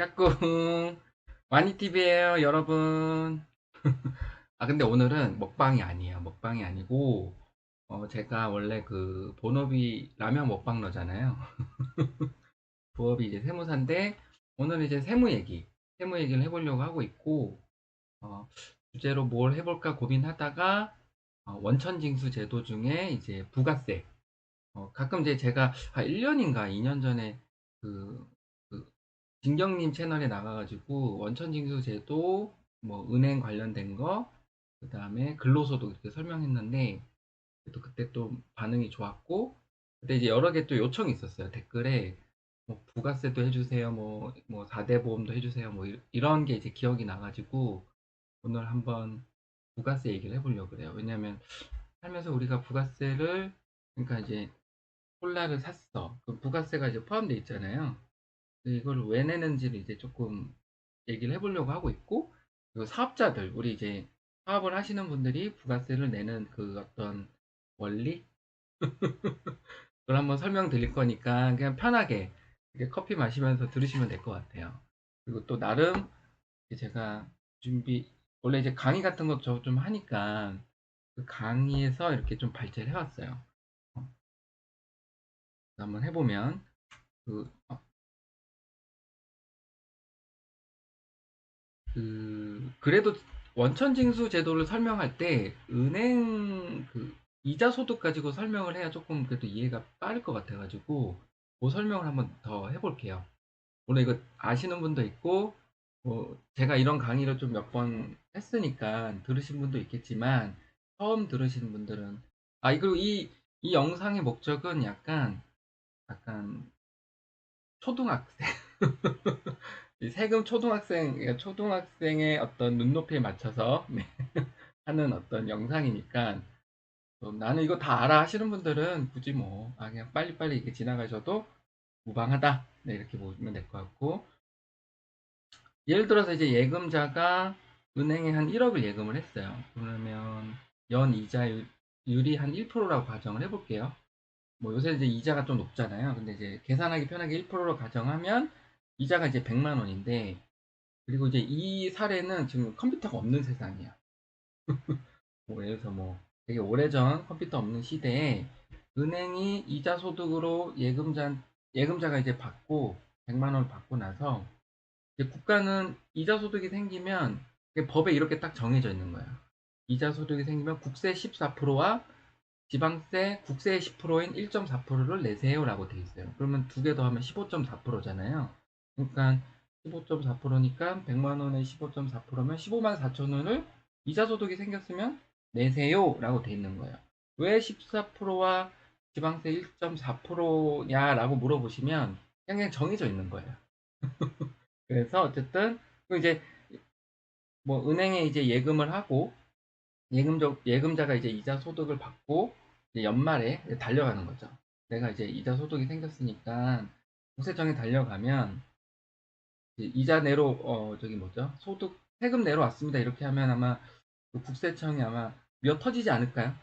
까꿍. 와니TV에요 여러분. 아 근데 오늘은 먹방이 아니에요. 먹방이 아니고 어 제가 원래 그 본업이 라면 먹방러잖아요. 부업이 이제 세무사인데 오늘은 이제 세무 얘기 세무 얘기를 해보려고 하고 있고 어 주제로 뭘 해볼까 고민하다가 어 원천징수 제도 중에 이제 부가세. 어 가끔 이제 제가 한 1년인가 2년 전에 그 진경님 채널에 나가가지고 원천징수 제도, 뭐 은행 관련된 거, 그 다음에 근로소득 이렇게 설명했는데 또 그때 또 반응이 좋았고 그때 이제 여러 개 또 요청이 있었어요. 댓글에 뭐 부가세도 해주세요 뭐, 뭐 4대 보험도 해주세요 뭐 이런 게 이제 기억이 나가지고 오늘 한번 부가세 얘기를 해보려고 그래요. 왜냐면 살면서 우리가 부가세를 그러니까 이제 콜라를 샀어. 그 부가세가 이제 포함되어 있잖아요 이걸 왜 내는지를 이제 조금 얘기를 해보려고 하고 있고 그리고 사업자들 우리 이제 사업을 하시는 분들이 부가세를 내는 그 어떤 원리 그걸 한번 설명드릴 거니까 그냥 편하게 커피 마시면서 들으시면 될 것 같아요. 그리고 또 나름 제가 준비 원래 이제 강의 같은 것도 좀 하니까 그 강의에서 이렇게 좀 발제를 해왔어요. 어. 한번 해보면 그 어, 그 그래도 원천징수 제도를 설명할 때 은행 그 이자 소득 가지고 설명을 해야 조금 그래도 이해가 빠를 것 같아가지고 그 설명을 한번 더 해볼게요. 물론 이거 아시는 분도 있고 뭐 제가 이런 강의를 좀 몇 번 했으니까 들으신 분도 있겠지만 처음 들으시는 분들은 아 그리고 이, 이 영상의 목적은 약간 약간 초등학생 세금 초등학생, 초등학생의 어떤 눈높이에 맞춰서 네, 하는 어떤 영상이니까 나는 이거 다 알아 하시는 분들은 굳이 뭐 아, 그냥 빨리빨리 이렇게 지나가셔도 무방하다. 네, 이렇게 보시면 될 것 같고. 예를 들어서 이제 예금자가 은행에 한 1억을 예금을 했어요. 그러면 연 이자율이 한 1%라고 가정을 해볼게요. 뭐 요새 이제 이자가 좀 높잖아요. 근데 이제 계산하기 편하게 1%로 가정하면 이자가 이제 100만 원인데 그리고 이제 이 사례는 지금 컴퓨터가 없는 세상이야. 뭐 예를 들어서 뭐 되게 오래전 컴퓨터 없는 시대에 은행이 이자 소득으로 예금자 예금자가 이제 받고 100만 원을 받고 나서 국가는 이자 소득이 생기면 법에 이렇게 딱 정해져 있는 거야. 이자 소득이 생기면 국세 14%와 지방세, 국세 10%인 1.4%를 내세요라고 돼 있어요. 그러면 두 개 더하면 15.4%잖아요. 그러니까 15.4%니까 100만 원에 15.4%면 15만 4천 원을 이자 소득이 생겼으면 내세요 라고 돼 있는 거예요. 왜 14%와 지방세 1.4%냐라고 물어보시면 그냥 정해져 있는 거예요. 그래서 어쨌든 이제 뭐 은행에 이제 예금을 하고 예금자, 예금자가 이제 이자 소득을 받고 이제 연말에 달려가는 거죠. 내가 이제 이자 소득이 생겼으니까 국세청에 달려가면 이자 내로 어 저기 뭐죠 소득 세금 내로 왔습니다 이렇게 하면 아마 그 국세청이 아마 몇 터지지 않을까요?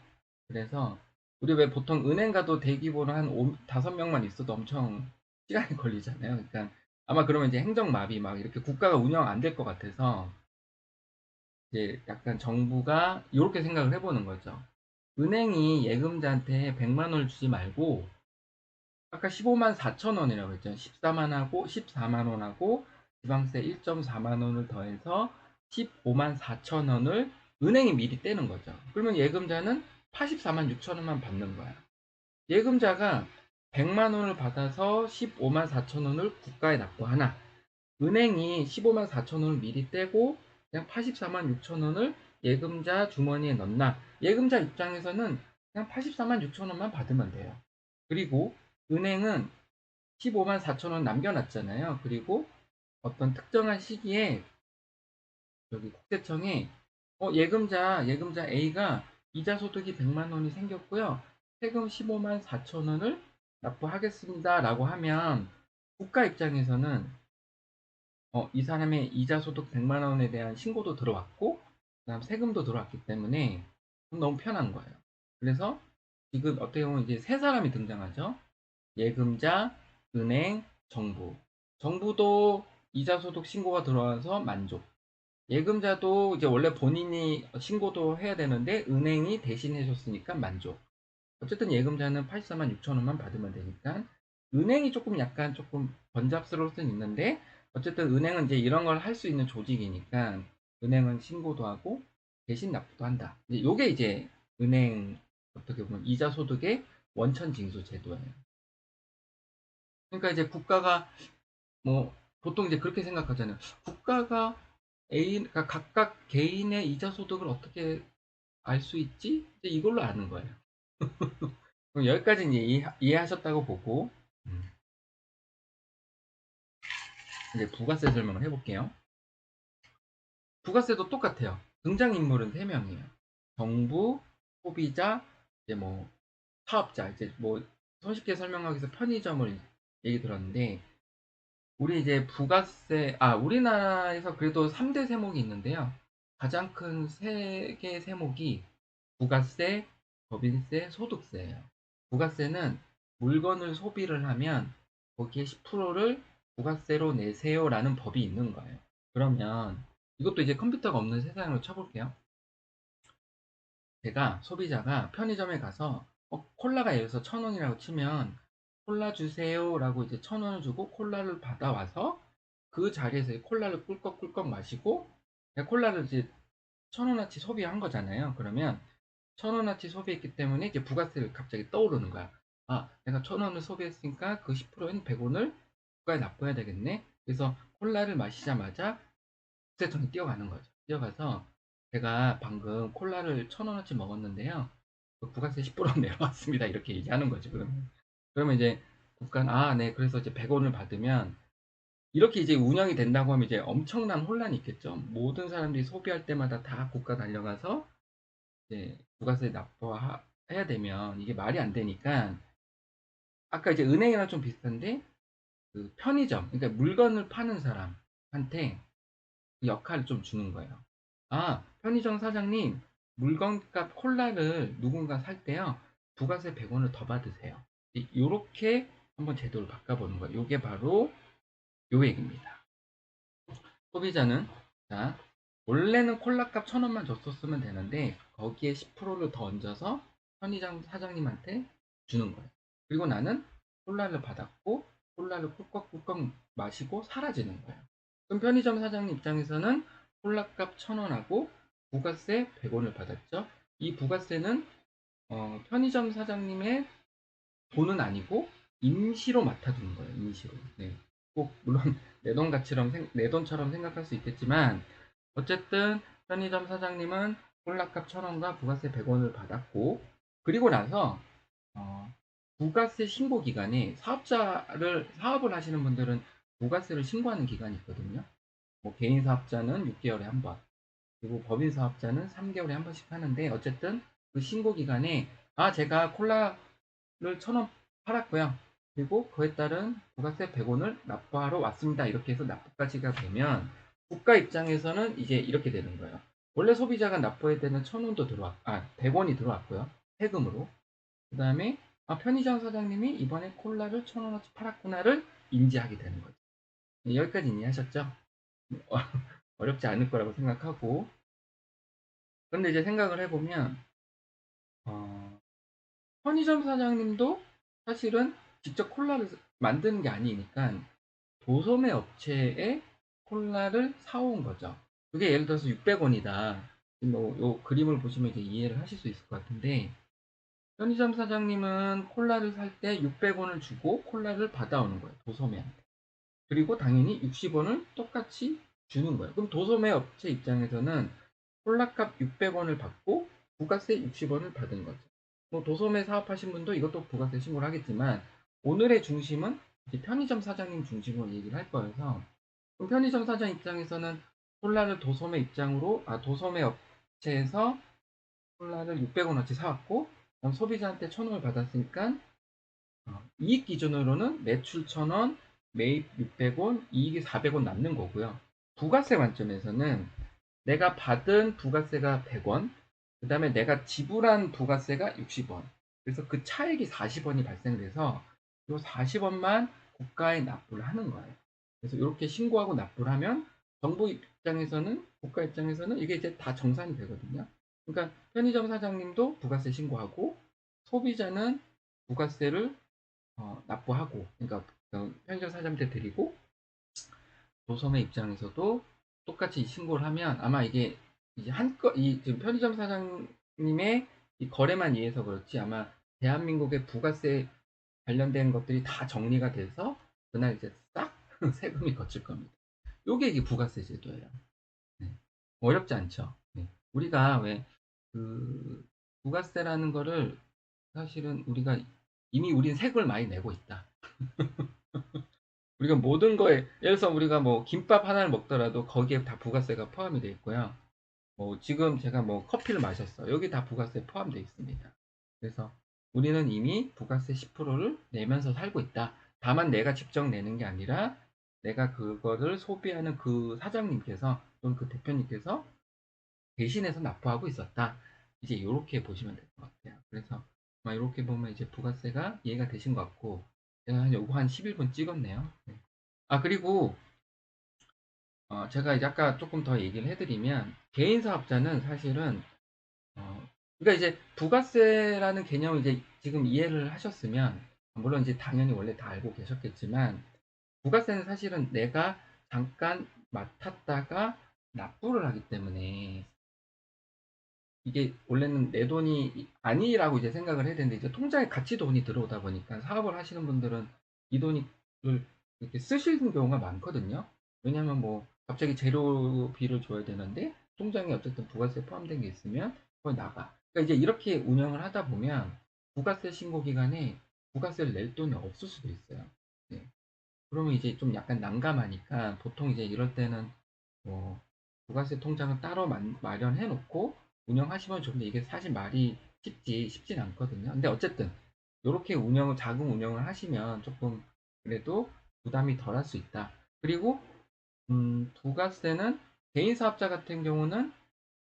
그래서 우리 왜 보통 은행 가도 대기번호 한 5, 5명만 있어도 엄청 시간이 걸리잖아요. 그러니까 아마 그러면 이제 행정마비 막 이렇게 국가가 운영 안 될 것 같아서 이제 약간 정부가 이렇게 생각을 해보는 거죠. 은행이 예금자한테 100만 원을 주지 말고 아까 15만 4천 원이라고 했죠. 14만 하고 14만 원하고 지방세 1.4만 원을 더해서 15만 4천 원을 은행이 미리 떼는 거죠. 그러면 예금자는 84만 6천 원만 받는 거야. 예금자가 100만 원을 받아서 15만 4천 원을 국가에 납부하나 은행이 15만 4천 원을 미리 떼고 그냥 84만 6천 원을 예금자 주머니에 넣나 예금자 입장에서는 그냥 84만 6천 원만 받으면 돼요. 그리고 은행은 15만 4천 원 남겨놨잖아요. 그리고 어떤 특정한 시기에 여기 국세청에 어, 예금자 예금자 A가 이자 소득이 100만 원이 생겼고요. 세금 15만 4천 원을 납부하겠습니다. 라고 하면 국가 입장에서는 어, 이 사람의 이자 소득 100만 원에 대한 신고도 들어왔고 그다음 세금도 들어왔기 때문에 너무 편한 거예요. 그래서 지금 어떻게 보면 이제 세 사람이 등장하죠. 예금자, 은행, 정부. 정부도 이자 소득 신고가 들어와서 만족. 예금자도 이제 원래 본인이 신고도 해야 되는데 은행이 대신해 줬으니까 만족. 어쨌든 예금자는 84만 6천 원만 받으면 되니까 은행이 조금 약간 조금 번잡스러울 수는 있는데 어쨌든 은행은 이제 이런 걸 할 수 있는 조직이니까 은행은 신고도 하고 대신 납부도 한다. 이제 요게 이제 은행 어떻게 보면 이자 소득의 원천 징수 제도예요. 그러니까 이제 국가가 뭐 보통 이제 그렇게 생각하잖아요. 국가가 A, 그러니까 각각 개인의 이자 소득을 어떻게 알 수 있지? 이걸로 아는 거예요. 그럼 여기까지 이제 이해, 이해 하셨다고 보고 음. 이제 부가세 설명을 해볼게요. 부가세도 똑같아요. 등장인물은 3명이에요. 정부, 소비자, 이제 뭐 사업자, 이제 뭐 손쉽게 설명하기 위해서 편의점을 얘기 들었는데 우리 이제 부가세, 아, 우리나라에서 그래도 3대 세목이 있는데요. 가장 큰 세 개의 세목이 부가세, 법인세, 소득세예요. 부가세는 물건을 소비를 하면 거기에 10%를 부가세로 내세요라는 법이 있는 거예요. 그러면 이것도 이제 컴퓨터가 없는 세상으로 쳐볼게요. 제가 소비자가 편의점에 가서 어, 콜라가 예를 들어서 천 원이라고 치면 콜라 주세요라고 이제 천 원을 주고 콜라를 받아와서 그 자리에서 콜라를 꿀꺽꿀꺽 마시고 콜라를 이제 천 원어치 소비한 거잖아요. 그러면 천 원어치 소비했기 때문에 이제 부가세를 갑자기 떠오르는 거야. 아, 내가 천 원을 소비했으니까 그 10%인 100원을 국가에 납부해야 되겠네. 그래서 콜라를 마시자마자 국세청이 뛰어가는 거죠. 뛰어가서 제가 방금 콜라를 천 원어치 먹었는데요. 그 부가세 10% 내려왔습니다. 이렇게 얘기하는 거죠. 그러면 그러면 이제 국가는 아, 네. 그래서 이제 100원을 받으면 이렇게 이제 운영이 된다고 하면 이제 엄청난 혼란이 있겠죠. 모든 사람들이 소비할 때마다 다 국가 달려가서 이제 부가세 납부해야 되면 이게 말이 안 되니까 아까 이제 은행이랑 좀 비슷한데 그 편의점, 그러니까 물건을 파는 사람한테 그 역할을 좀 주는 거예요. 아, 편의점 사장님, 물건값 콜라를 누군가 살 때요, 부가세 100원을 더 받으세요. 이렇게 한번 제도를 바꿔보는 거예요. 이게 바로 요 얘기입니다. 소비자는 자 원래는 콜라값 천 원만 줬었으면 되는데 거기에 10%를 더 얹어서 편의점 사장님한테 주는 거예요. 그리고 나는 콜라를 받았고 콜라를 꿀꺽꿀꺽 마시고 사라지는 거예요. 그럼 편의점 사장님 입장에서는 콜라값 천 원하고 부가세 100원을 받았죠. 이 부가세는 어, 편의점 사장님의 돈은 아니고 임시로 맡아두는 거예요. 임시로. 네. 꼭 물론 내 돈 가치처럼 내 돈처럼 생각할 수 있겠지만 어쨌든 편의점 사장님은 콜라값 천원과 부가세 100원을 받았고 그리고 나서 어, 부가세 신고 기간에 사업자를 사업을 하시는 분들은 부가세를 신고하는 기간이 있거든요. 뭐 개인 사업자는 6개월에 한 번, 그리고 법인 사업자는 3개월에 한 번씩 하는데 어쨌든 그 신고 기간에 아 제가 콜라 를 천 원 팔았고요. 그리고 그에 따른 부가세 100원을 납부하러 왔습니다. 이렇게 해서 납부까지가 되면 국가 입장에서는 이제 이렇게 되는 거예요. 원래 소비자가 납부해야 되는 1000원도 들어왔, 아, 100원이 들어왔고요. 세금으로. 그 다음에 아, 편의점 사장님이 이번에 콜라를 1000원어치 팔았구나를 인지하게 되는 거죠. 네, 여기까지 이해하셨죠? 어렵지 않을 거라고 생각하고 그런데 이제 생각을 해보면 어, 편의점 사장님도 사실은 직접 콜라를 만드는 게 아니니까 도소매 업체에 콜라를 사온 거죠. 그게 예를 들어서 600원이다. 뭐, 요 그림을 보시면 이제 이해를 하실 수 있을 것 같은데, 편의점 사장님은 콜라를 살 때 600원을 주고 콜라를 받아오는 거예요. 도소매한테. 그리고 당연히 60원을 똑같이 주는 거예요. 그럼 도소매 업체 입장에서는 콜라값 600원을 받고 부가세 60원을 받은 거죠. 뭐 도소매 사업하신 분도 이것도 부가세 신고를 하겠지만 오늘의 중심은 편의점 사장님 중심으로 얘기를 할 거여서 편의점 사장 입장에서는 콜라를 도소매 입장으로 아 도소매 업체에서 콜라를 600원어치 사왔고 소비자한테 1000원을 받았으니까 어, 이익 기준으로는 매출 1000원, 매입 600원, 이익이 400원 남는 거고요. 부가세 관점에서는 내가 받은 부가세가 100원, 그 다음에 내가 지불한 부가세가 60원. 그래서 그 차액이 40원이 발생돼서 요 40원만 국가에 납부를 하는 거예요. 그래서 이렇게 신고하고 납부를 하면 정부 입장에서는 국가 입장에서는 이게 이제 다 정산이 되거든요. 그러니까 편의점 사장님도 부가세 신고하고 소비자는 부가세를 어, 납부하고 그러니까 그 편의점 사장한테 드리고 노선의 입장에서도 똑같이 신고를 하면 아마 이게 이제 한껏 이 지금 편의점 사장님의 이 거래만 위해서 그렇지 아마 대한민국의 부가세 관련된 것들이 다 정리가 돼서 그날 이제 싹 세금이 거칠 겁니다. 요게 이게 부가세 제도예요. 네. 어렵지 않죠. 네. 우리가 왜 그 부가세라는 거를 사실은 우리가 이미 우린 세금을 많이 내고 있다. 우리가 모든 거에 예를 들어서 우리가 뭐 김밥 하나를 먹더라도 거기에 다 부가세가 포함이 되어 있고요. 뭐 지금 제가 뭐 커피를 마셨어. 여기 다 부가세 포함되어 있습니다. 그래서 우리는 이미 부가세 10%를 내면서 살고 있다. 다만 내가 직접 내는 게 아니라 내가 그거를 소비하는 그 사장님께서 또는 그 대표님께서 대신해서 납부하고 있었다. 이제 이렇게 보시면 될 것 같아요. 그래서 막 이렇게 보면 이제 부가세가 이해가 되신 것 같고 제가 한 요거 한 11분 찍었네요. 네. 아 그리고 어, 제가 이제 아까 조금 더 얘기를 해드리면 개인 사업자는 사실은 어, 그러니까 이제 부가세라는 개념을 이제 지금 이해를 하셨으면 물론 이제 당연히 원래 다 알고 계셨겠지만 부가세는 사실은 내가 잠깐 맡았다가 납부를 하기 때문에 이게 원래는 내 돈이 아니라고 이제 생각을 해야 되는데 이제 통장에 같이 돈이 들어오다 보니까 사업을 하시는 분들은 이 돈을 이렇게 쓰시는 경우가 많거든요. 왜냐하면 뭐 갑자기 재료비를 줘야 되는데 통장에 어쨌든 부가세 포함된 게 있으면 그걸 나가. 그러니까 이제 이렇게 운영을 하다 보면 부가세 신고 기간에 부가세를 낼 돈이 없을 수도 있어요. 네. 그러면 이제 좀 약간 난감하니까 보통 이제 이럴 때는 뭐 부가세 통장을 따로 마련해 놓고 운영하시면 좋은데 이게 사실 말이 쉽지 쉽진 않거든요. 근데 어쨌든 이렇게 운영을 자금 운영을 하시면 조금 그래도 부담이 덜 할 수 있다. 그리고 음, 부가세는 개인 사업자 같은 경우는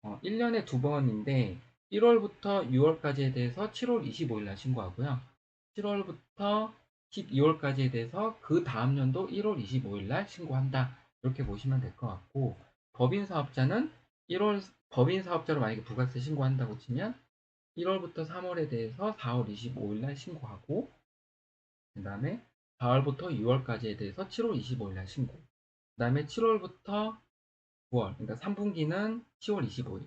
어, 1년에 두 번인데 1월부터 6월까지에 대해서 7월 25일 날 신고하고요. 7월부터 12월까지에 대해서 그 다음 년도 1월 25일 날 신고한다. 이렇게 보시면 될 것 같고 법인 사업자는 1월 법인 사업자로 만약에 부가세 신고한다고 치면 1월부터 3월에 대해서 4월 25일 날 신고하고 그 다음에 4월부터 6월까지에 대해서 7월 25일 날 신고 그 다음에 7월부터 9월 그러니까 3분기는 10월 25일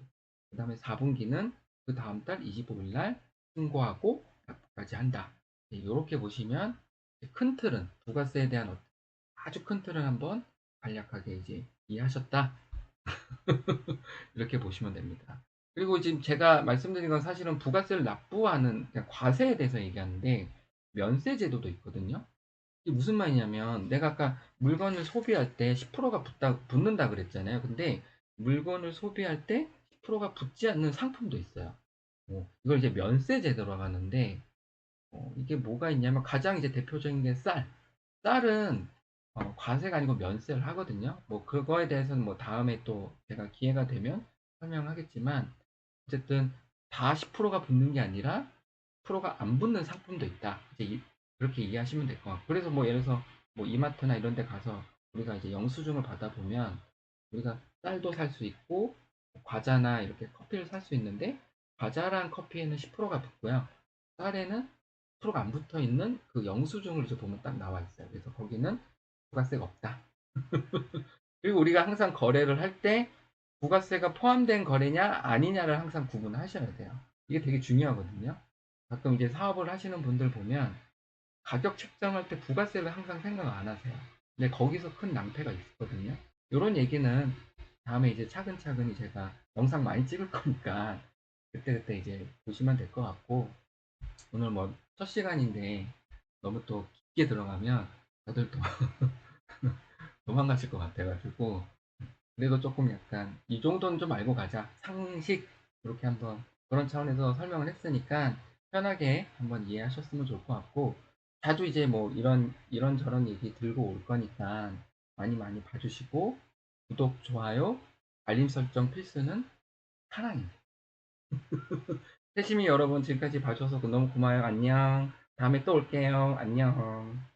그 다음에 4분기는 그 다음 달 25일 날 신고하고 납부까지 한다 이렇게 보시면 큰 틀은 부가세에 대한 아주 큰 틀은 한번 간략하게 이제 이해하셨다 이렇게 보시면 됩니다. 그리고 지금 제가 말씀드린 건 사실은 부가세를 납부하는 과세에 대해서 얘기하는데 면세 제도도 있거든요. 이게 무슨 말이냐면 내가 아까 물건을 소비할 때 10%가 붙다, 붙는다 그랬잖아요. 근데 물건을 소비할 때 10%가 붙지 않는 상품도 있어요. 어, 이걸 이제 면세 제도라고 하는데 어, 이게 뭐가 있냐면 가장 이제 대표적인 게 쌀. 쌀은 어, 과세가 아니고 면세를 하거든요. 뭐 그거에 대해서는 뭐 다음에 또 제가 기회가 되면 설명하겠지만 어쨌든 다 10%가 붙는 게 아니라 10%가 안 붙는 상품도 있다. 이제 이, 그렇게 이해하시면 될 것 같고 그래서 뭐 예를 들어서 뭐 이마트나 이런 데 가서 우리가 이제 영수증을 받아보면 우리가 쌀도 살 수 있고 과자나 이렇게 커피를 살 수 있는데 과자랑 커피에는 10%가 붙고요. 쌀에는 10%가 안 붙어 있는 그 영수증을 이제 보면 딱 나와 있어요. 그래서 거기는 부가세가 없다. 그리고 우리가 항상 거래를 할 때 부가세가 포함된 거래냐 아니냐를 항상 구분하셔야 돼요. 이게 되게 중요하거든요. 가끔 이제 사업을 하시는 분들 보면 가격 책정할 때 부가세를 항상 생각 안 하세요. 근데 거기서 큰 낭패가 있거든요. 이런 얘기는 다음에 이제 차근차근히 제가 영상 많이 찍을 거니까 그때그때 이제 보시면 될 것 같고 오늘 뭐 첫 시간인데 너무 또 깊게 들어가면 다들 또 도망가실 것 같아가지고 그래도 조금 약간 이 정도는 좀 알고 가자 상식 이렇게 한번 그런 차원에서 설명을 했으니까 편하게 한번 이해하셨으면 좋을 것 같고 자주 이제 뭐 이런 이런 저런 얘기 들고 올 거니까 많이 많이 봐주시고 구독 좋아요 알림 설정 필수는 사랑입니다. 세심히 여러분 지금까지 봐주셔서 너무 고마워요. 안녕. 다음에 또 올게요. 안녕.